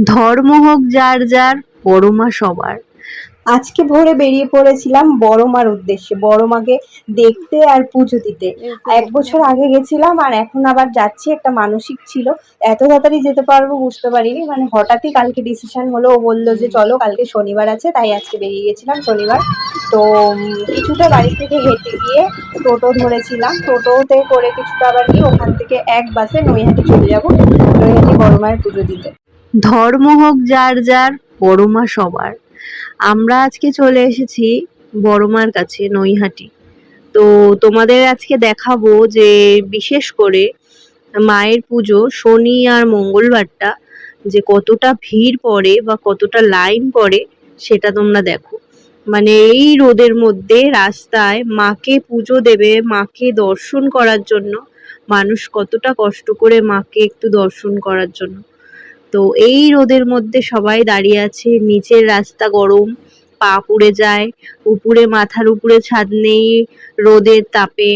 ধর্ম হোক যার যার বড়মা সবার। আজকে ভোরে বেরিয়ে পড়েছিলাম বড় মার উদ্দেশ্যে বড় মাকে দেখতে আর পুজো দিতে। এক বছর আগে গেছিলাম আর এখন আবার যাচ্ছি একটা মানসিক ছিল। এত তাড়াতাড়ি যেতে পারব বুঝতে পারিনি মানে হঠাৎই কালকে ডিসিশন হলো ও বলল যে চলো কালকে শনিবার আছে তাই আজকে বেরিয়ে গেছিলাম শনিবার। তো কিছুটা বাড়ি থেকে হেঁটে গিয়ে টোটো ধরেছিলাম। টোটোতে করে কিছুটা আবার গিয়ে ওখান থেকে এক বাসে নৈহাটি চলে যাব নৈহাটি বড় মায়ের পুজো দিতে। ধর্ম হোক যার যার বড়মা সবার। আমরা আজকে চলে এসেছি বড়মার কাছে, নৈহাটি। তো তোমাদের আজকে দেখাবো যে বিশেষ করে মায়ের পুজো, শনি আর মঙ্গলবারটা যে কতটা ভিড় পড়ে বা কতটা লাইন পড়ে, সেটা তোমরা দেখো। মানে এই রোদের মধ্যে রাস্তায় মাকে পুজো দেবে, মাকে দর্শন করার জন্য, মানুষ কতটা কষ্ট করে মাকে একটু দর্শন করার জন্য। তো এই রোদের মধ্যে সবাই দাঁড়িয়ে আছে। নিচের রাস্তা গরম, পা পুড়ে যায়, উপরে মাথার উপরে ছাদ নেই রোদের তাপে।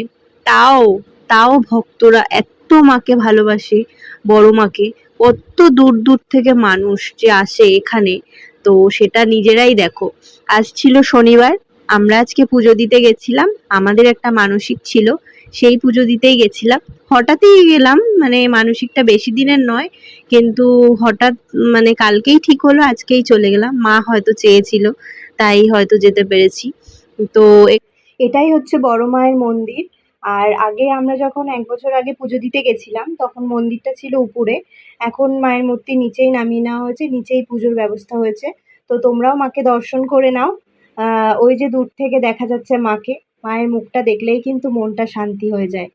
তাও তাও ভক্তরা এত মাকে ভালোবাসে, বড় মাকে, কত দূর দূর থেকে মানুষ যে আসে এখানে। তো সেটা নিজেরাই দেখো। আজ ছিল শনিবার, আমরা আজকে পুজো দিতে গেছিলাম। আমাদের একটা মানসিক ছিল সেই পুজো দিতেই গেছিলাম। হঠাৎই গেলাম মানে মানসিকটা বেশি দিনের নয়, কিন্তু হঠাৎ মানে কালকেই ঠিক হলো, আজকেই চলে গেলাম। মা হয়তো চেয়েছিল, তাই হয়তো যেতে পেরেছি। তো এটাই হচ্ছে বড় মায়ের মন্দির। আর আগে আমরা যখন এক বছর আগে পুজো দিতে গেছিলাম, তখন মন্দিরটা ছিল উপরে। এখন মায়ের মূর্তি নিচেই নামিয়ে নেওয়া হয়েছে, নিচেই পুজোর ব্যবস্থা হয়েছে। তো তোমরাও মাকে দর্শন করে নাও। ওই যে দূর থেকে দেখা যাচ্ছে মাকে। মায়ের মুখটা দেখলেই কিন্তু মনটা শান্তি হয়ে যায়।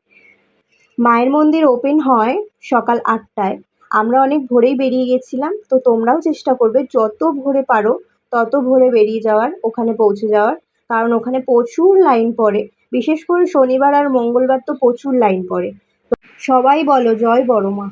মায়ের মন্দির ওপেন হয় সকাল আটটায়। আমরা অনেক ভোরেই বেরিয়ে গেছিলাম, তো তোমরাও চেষ্টা করবে যত ভোরে পারো তত ভোরে বেরিয়ে যাওয়ার, ওখানে পৌঁছে যাওয়ার। কারণ ওখানে প্রচুর লাইন পড়ে। বিশেষ করে শনিবার আর মঙ্গলবার তো প্রচুর লাইন পড়ে। সবাই বলো, জয় বড় মা।